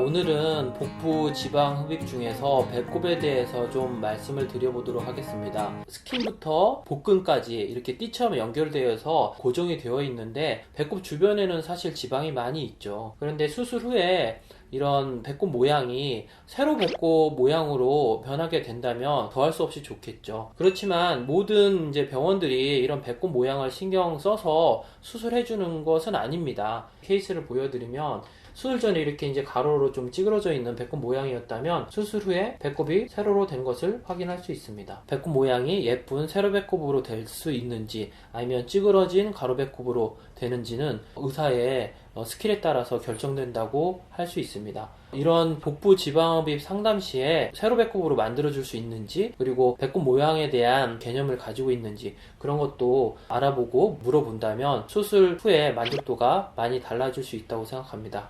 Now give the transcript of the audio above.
오늘은 복부 지방 흡입 중에서 배꼽에 대해서 좀 말씀을 드려보도록 하겠습니다. 스킨부터 복근까지 이렇게 띠처럼 연결되어서 고정이 되어 있는데 배꼽 주변에는 사실 지방이 많이 있죠. 그런데 수술 후에 이런 배꼽 모양이 세로 배꼽 모양으로 변하게 된다면 더할 수 없이 좋겠죠. 그렇지만 모든 이제 병원들이 이런 배꼽 모양을 신경 써서 수술해 주는 것은 아닙니다. 케이스를 보여드리면 수술 전에 이렇게 이제 가로로 좀 찌그러져 있는 배꼽 모양이었다면 수술 후에 배꼽이 세로로 된 것을 확인할 수 있습니다. 배꼽 모양이 예쁜 세로 배꼽으로 될 수 있는지 아니면 찌그러진 가로 배꼽으로 되는지는 의사의 어, 스킬에 따라서 결정된다고 할 수 있습니다. 이런 복부 지방흡입 상담 시에 세로 배꼽으로 만들어줄 수 있는지 그리고 배꼽 모양에 대한 개념을 가지고 있는지 그런 것도 알아보고 물어본다면 수술 후에 만족도가 많이 달라질 수 있다고 생각합니다.